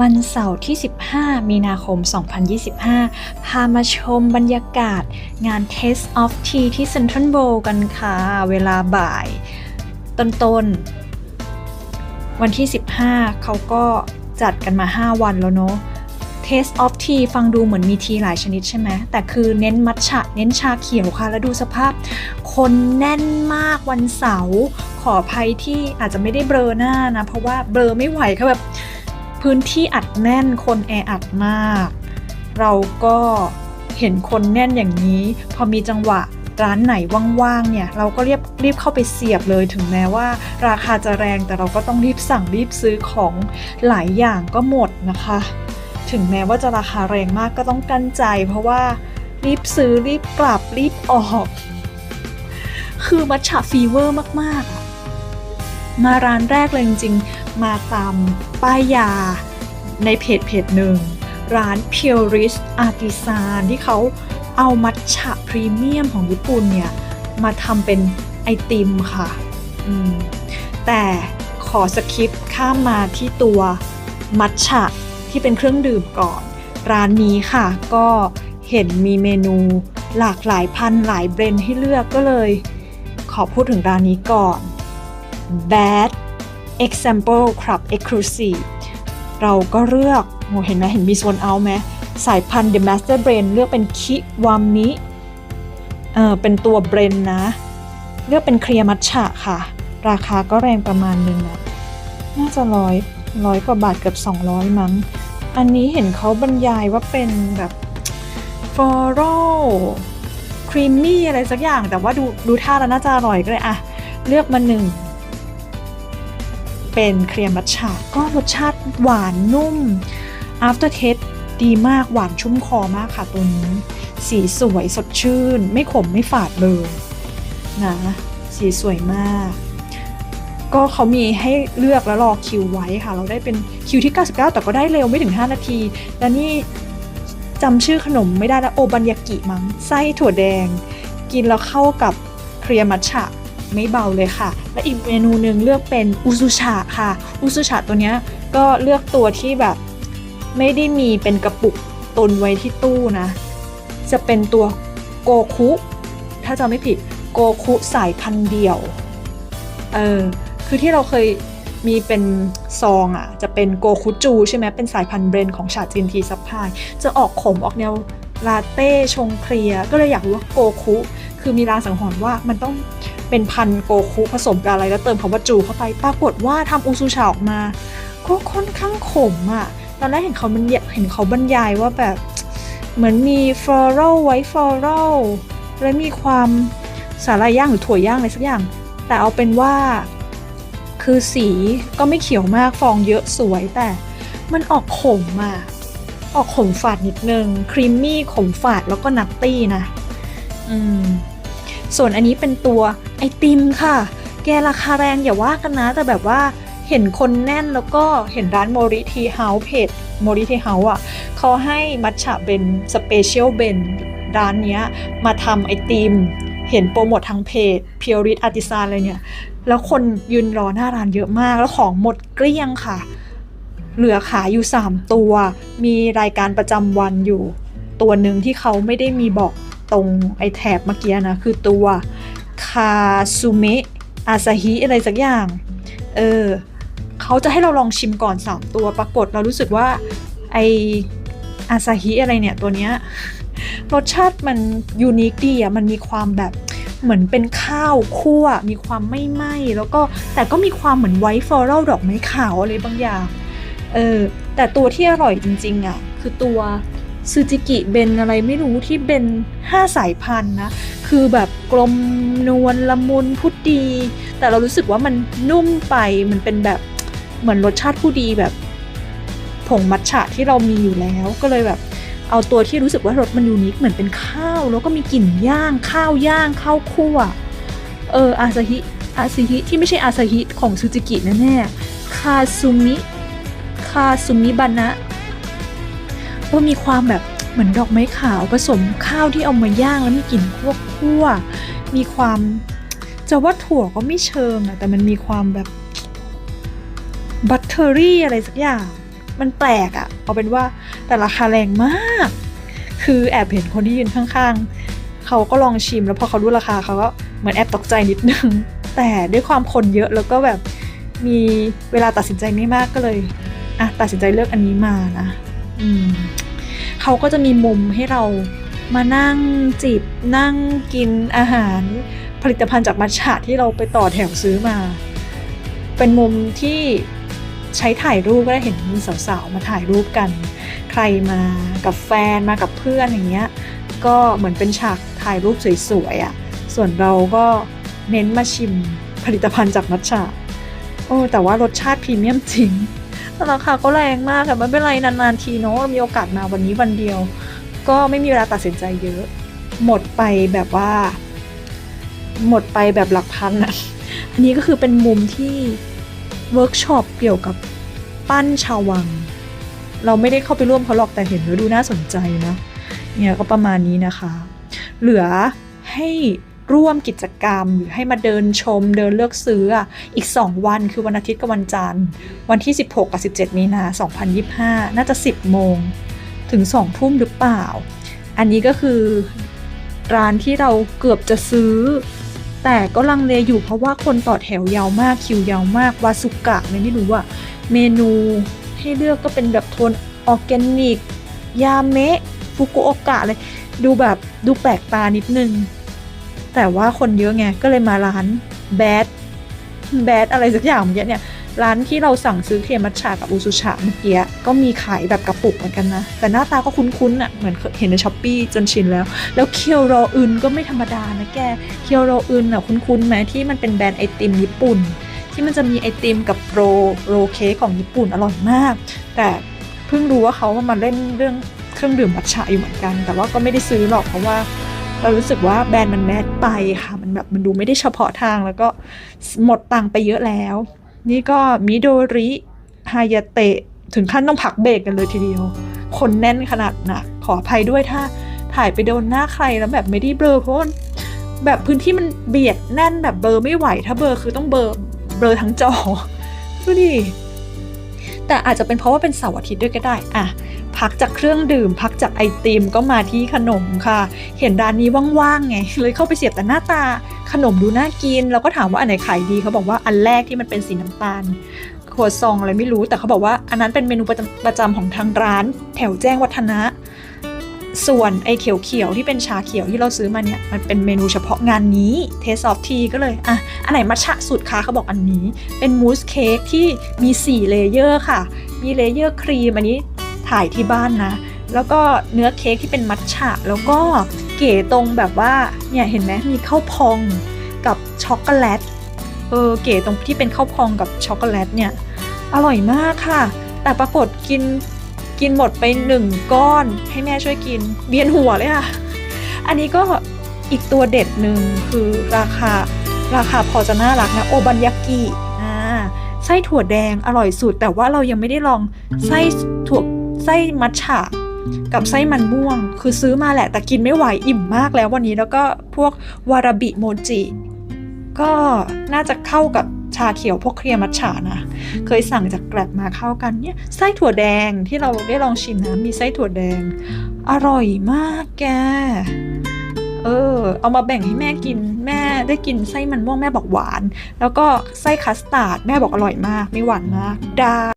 วันเสาร์ที่ 15 มีนาคม 2025 พามาชมบรรยากาศงาน Taste of Tea ที่ Central World กันค่ะ เวลาบ่ายต้นๆวันที่ 15 เขาก็จัดกันมา 5 วันแล้วเนาะ Taste of Tea ฟังดูเหมือนมีทีหลายชนิดใช่ไหม แต่คือเน้นมัทฉะ เน้นชาเขียวค่ะ แล้วดูสภาพ คนแน่นมากวันเสาร์ ขออภัยที่อาจจะไม่ได้เบลอหน้านะ เพราะว่าเบลอไม่ไหวค่ะแบบ พื้นที่อัดแน่นคนแออัดมาก เราก็เห็นคนแน่นอย่างนี้ พอมีจังหวะร้านไหนว่างๆเนี่ย เราก็รีบรีบเข้าไปเสียบเลยถึงแม้ว่า ราคาจะแรงแต่เราก็ต้องรีบสั่งรีบซื้อของหลายอย่างก็หมดนะคะ ถึงแม้ว่าจะราคาแรงมากก็ต้องกั้นใจ เพราะว่ารีบซื้อรีบกลับรีบออก คือมัทฉะฟีเวอร์มากๆอะมาร้านแรกเลยจริงๆ มาตาม ป้ายยาในเพจเพจหนึ่ง ร้าน Purist Artisan ที่เขาเอามัทฉะพรีเมียมของญี่ปุ่นเนี่ย มาทำเป็นไอติมค่ะ แต่ขอสคิปข้ามมาที่ตัวมัทฉะที่เป็นเครื่องดื่มก่อน ร้านนี้ค่ะก็เห็นมีเมนูหลากหลายพันหลายเบรนด์ให้เลือกก็เลย ขอพูดถึงร้านนี้ก่อน Bad Example Club Exclusive เราก็เลือกโหเห็นไหมเห็นมีโซนเอาไหมสายพันธุ์ The Master Blend เลือกเป็นคิวามิเออเป็นตัวเบรนนะ เลือกเป็นเคลียร์มัทฉะค่ะ ราคาก็แรงประมาณนึงนะน่าจะร้อยร้อยกว่าบาทเกือบ200 มั้ง อันนี้เห็นเขาบรรยายว่าเป็นแบบฟลอรัลครีมมี่อะไรสักอย่าง แต่ว่าดูดูท่าแล้วน่าจะอร่อยก็เลยอะเลือกมาหนึ่ง เป็นเครียมมัทฉะก็รสชาติหวานนุ่ม after taste ดีมากหวานชุ่มคอมากค่ะตัวนี้ สีสวยสดชื่น ไม่ขมไม่ฝาดเลยนะสีสวยมาก ก็เขามีให้เลือกแล้วรอคิวไว้ค่ะ เราได้เป็นคิวที่ 99 แต่ก็ได้เร็วไม่ถึง 5 นาที แล้วนี่จำชื่อขนมไม่ได้แล้วโอบันยากิมั้งไส้ถั่วแดง กินแล้วเข้ากับเครียมมัทฉะ ไม่เบาเลยค่ะ และอีกเมนูหนึ่งเลือกเป็นอุซุชะค่ะ อุซุชะตัวนี้ก็เลือกตัวที่แบบไม่ได้มีเป็นกระปุกตุนไว้ที่ตู้นะ จะเป็นตัวโกคุ ถ้าจำไม่ผิดโกคุสายพันธุ์เดี่ยว เออ คือที่เราเคยมีเป็นซองอะ จะเป็นโกคุจู ใช่ไหมเป็นสายพันธุ์เบรนด์ของชาจินทีซัพพลาย จะออกขมออกแนวลาเต้ชงเคลียร์ก็เลยอยากรู้ว่าโกคุ คือมีรางสังหรณ์ว่ามันต้อง เป็นพันโกคุผสมกับอะไรแล้วเติมคำว่าจูเข้าไป ปรากฏว่าทำอูซูชาออกมา ก็ค่อนข้างขมอะ่ะ ตอนแรกเห็นเขาบรรยายเห็นเขาบรรยายว่าแบบ เหมือนมีฟลอรัลไวท์ฟลอรัลและมีความสาหร่ายย่างหรือถั่วย่างอะไรสักอย่าง แต่เอาเป็นว่า คือสีก็ไม่เขียวมากฟองเยอะสวยแต่มันออกขมอะ่ะออกขมฝาดนิดนึงครีมมี่ขมฝาดแล้วก็นัตตี้นะ อืม ส่วนอันนี้เป็นตัวไอติมค่ะ แกราคาแรงอย่าว่ากันนะ แต่แบบว่าเห็นคนแน่นแล้วก็เห็นร้านโมริทีเฮาส์เพจโมริทีเฮาส์อะเขาให้มัทฉะเป็นสเปเชียลเบนร้านเนี้ยมาทำไอติม เห็นโปรโมททางเพจ p u r i t Artisan อะไรเนี่ย แล้วคนยืนรอหน้าร้านเยอะมาก แล้วของหมดเกลี้ยงค่ะ เหลือขายอยู่ 3 ตัว มีรายการประจำวันอยู่ ตัวหนึ่งที่เขาไม่ได้มีบอก ตรงไอแถบเมื่อกี้นะ คือตัวคาซูเมะอาซาฮิอะไรสักอย่าง เออเขาจะให้เราลองชิมก่อน 3 ตัวปรากฏเรารู้สึกว่าไออาซาฮิอะไรเนี่ยตัวเนี้ยรสชาติมันยูนิคดีอะมันมีความแบบเหมือนเป็นข้าวคั่ว มีความไม่ไหม้แล้วก็แต่ก็มีความเหมือนไวท์ฟลอรัลดอกไม้ขาวอะไรบางอย่างเออแต่ตัวที่อร่อยจริงๆอะคือตัว ซูจิกิเบนอะไรไม่รู้ที่เบนห้าสายพันธุ์นะ คือแบบกลมนวลละมุนพุดดี แต่เรารู้สึกว่ามันนุ่มไปมันเป็นแบบเหมือนรสชาติผู้ดีแบบ ผงมัทฉะที่เรามีอยู่แล้วก็เลยแบบเอาตัวที่รู้สึกว่ารสมันยูนิคเหมือนเป็นข้าว แล้วก็มีกลิ่นย่างข้าวย่างข้าวคั่วเอออาซาฮิอาซาฮิที่ไม่ใช่อาซาฮิของซูจิกิแน่ๆคาซูมิคาซูมิบานะ ว่ามีความแบบเหมือนดอกไม้ขาวผสมข้าวที่เอามาย่างแล้วมีกลิ่นคั่วคั่วมีความจะว่าถั่วก็ไม่เชิงอะแต่มันมีความแบบบัตเตอรี่อะไรสักอย่าง มันแปลกอะเอาเป็นว่าแต่ราคาแรงมาก คือแอบเห็นคนที่ยืนข้างๆ เขาก็ลองชิมแล้วพอเขารู้ราคาเขาก็เหมือนแอบตกใจนิดนึง แต่ด้วยความคนเยอะแล้วก็แบบมีเวลาตัดสินใจไม่มากก็เลยอะตัดสินใจเลือกอันนี้มานะ อืม เขาก็จะมีมุมให้เรามานั่งจิบนั่งกินอาหารผลิตภัณฑ์จากมัทฉะที่เราไปต่อแถวซื้อมา เป็นมุมที่ใช้ถ่ายรูปก็ได้เห็นมีสาวๆมาถ่ายรูปกัน ใครมากับแฟนมากับเพื่อนอย่างเงี้ยก็เหมือนเป็นฉากถ่ายรูปสวยๆอะ่ะส่วนเราก็เน้นมาชิมผลิตภัณฑ์จากมัทฉะโอ้แต่ว่ารสชาติพรีเมียมจริง แต่ราคาก็แรงมากอะไม่เป็นไรนานๆทีเนาะมีโอกาสมาวันนี้วันเดียว ก็ไม่มีเวลาตัดสินใจเยอะ หมดไปแบบว่า หมดไปแบบหลักพันอะอันนี้ก็คือเป็นมุมที่เวิร์กช็อปเกี่ยวกับปั้นชาววัง เราไม่ได้เข้าไปร่วมเขาหรอกแต่เห็นแล้วดูน่าสนใจนะเนี่ยก็ประมาณนี้นะคะ เหลือให้ ร่วมกิจกรรมหรือให้มาเดินชมเดินเลือกซื้ออีก 2 วันคือวันอาทิตย์กับวันจันทร์ วันที่ 16 กับ 17 มีนา 2025 น่าจะ 10 โมง ถึง 2 ทุ่มหรือเปล่า อันนี้ก็คือร้านที่เราเกือบจะซื้อ แต่ก็ลังเลอยู่เพราะว่าคนต่อแถวยาวมากคิวยาวมากวาสุกะเนี่ยไม่รู้อะเมนูให้เลือกก็เป็นแบบโทนออร์แกนิก ยาเมะฟุกุโอกะเลยดูแบบดูแปลกตานิดนึง แต่ว่าคนเยอะไงก็เลยมาร้านแบดแบดอะไรสักอย่างเมื่อกี้เนี่ยร้านที่เราสั่งซื้อเคมัทฉะกับอูซูชะเมื่อกี้ก็มีขายแบบกระปุกเหมือนกันนะ แต่หน้าตาก็คุ้นๆอะเหมือนเห็นในช้อปปีจนชินแล้ว แล้วเคียวโรอึนก็ไม่ธรรมดานะแกเคียวโรอึนอะคุ้นๆไหมที่มันเป็นแบรนด์ไอติมญี่ปุ่น ที่มันจะมีไอติมกับโรโรเค้กของญี่ปุ่นอร่อยมาก แต่เพิ่งรู้ว่าเขามาเล่นเรื่องเครื่องดื่มมัทฉะอยู่เหมือนกัน แต่ว่าก็ไม่ได้ซื้อหรอกเพราะว่า เรารู้สึกว่าแบรนด์มันแมสไปค่ะ มันแบบมันดูไม่ได้เฉพาะทางแล้วก็หมดตังค์ไปเยอะแล้ว นี่ก็มิโดริฮายาเตะถึงขั้นต้องพักเบรกกันเลยทีเดียว คนแน่นขนาดหนักขออภัยด้วยถ้าถ่ายไปโดนหน้าใครแล้วแบบไม่ได้เบลอเพราะแบบพื้นที่มันเบียดแน่นแบบเบลอไม่ไหว ถ้าเบลอคือต้องเบลอเบลอทั้งจอดูดิแต่อาจจะเป็นเพราะว่าเป็นเสาร์อาทิตย์ด้วยก็ได้อะ พักจากเครื่องดื่ม พักจากไอติมก็มาที่ขนมค่ะ เห็นร้านนี้ว่างๆไง เลยเข้าไปเสียบแต่หน้าตาขนมดูน่ากิน เราก็ถามว่าอันไหนขายดีเขาบอกว่าอันแรกที่มันเป็นสีน้ำตาลครัวซองอะไรไม่รู้แต่เขาบอกว่าอันนั้นเป็นเมนูประจำประจำของทางร้าน แถวแจ้งวัฒนะ ส่วนไอ้เขียวๆที่เป็นชาเขียวที่เราซื้อมาเนี่ย มันเป็นเมนูเฉพาะงานนี้เทสออฟทีก็เลยอะอันไหนมัชะสุดคะเขาบอกอันนี้ เป็นมูสเค้กที่มี 4 เลเยอร์ค่ะ มีเลเยอร์ครีมอันนี้ ถ่ายที่บ้านนะ แล้วก็เนื้อเค้กที่เป็นมัทฉะ แล้วก็เก๋ตรงแบบว่าเนี่ยเห็นไหมมีข้าวพองกับช็อกโกแลตเออเก๋ตรงที่เป็นข้าวพองกับช็อกโกแลตเนี่ยอร่อยมากค่ะ แต่ปรากฏกินกินหมดไปหนึ่งก้อนให้แม่ช่วยกินเวียนหัวเลยค่ะ อันนี้ก็อีกตัวเด็ดหนึ่งคือราคาราคาพอจะน่ารักนะโอบันยากิอ่าไส้ถั่วแดงอร่อยสุด แต่ว่าเรายังไม่ได้ลองไส้ถั่ว ไส้มัทฉะกับไส้มันม่วง คือซื้อมาแหละแต่กินไม่ไหวอิ่มมากแล้ววันนี้แล้วก็พวกวาราบิโมจิ ก็น่าจะเข้ากับชาเขียวพวกเครียมัทฉะนะ เคยสั่งจากแกลบมาเข้ากันเนี่ยไส้ถั่วแดงที่เราได้ลองชิมนะ มีไส้ถั่วแดง อร่อยมากแก เออ เอามาแบ่งให้แม่กินแม่ได้กินไส้มันม่วงแม่บอกหวาน แล้วก็ไส้คัสตาร์ดแม่บอกอร่อยมาก ไม่หวานมากดา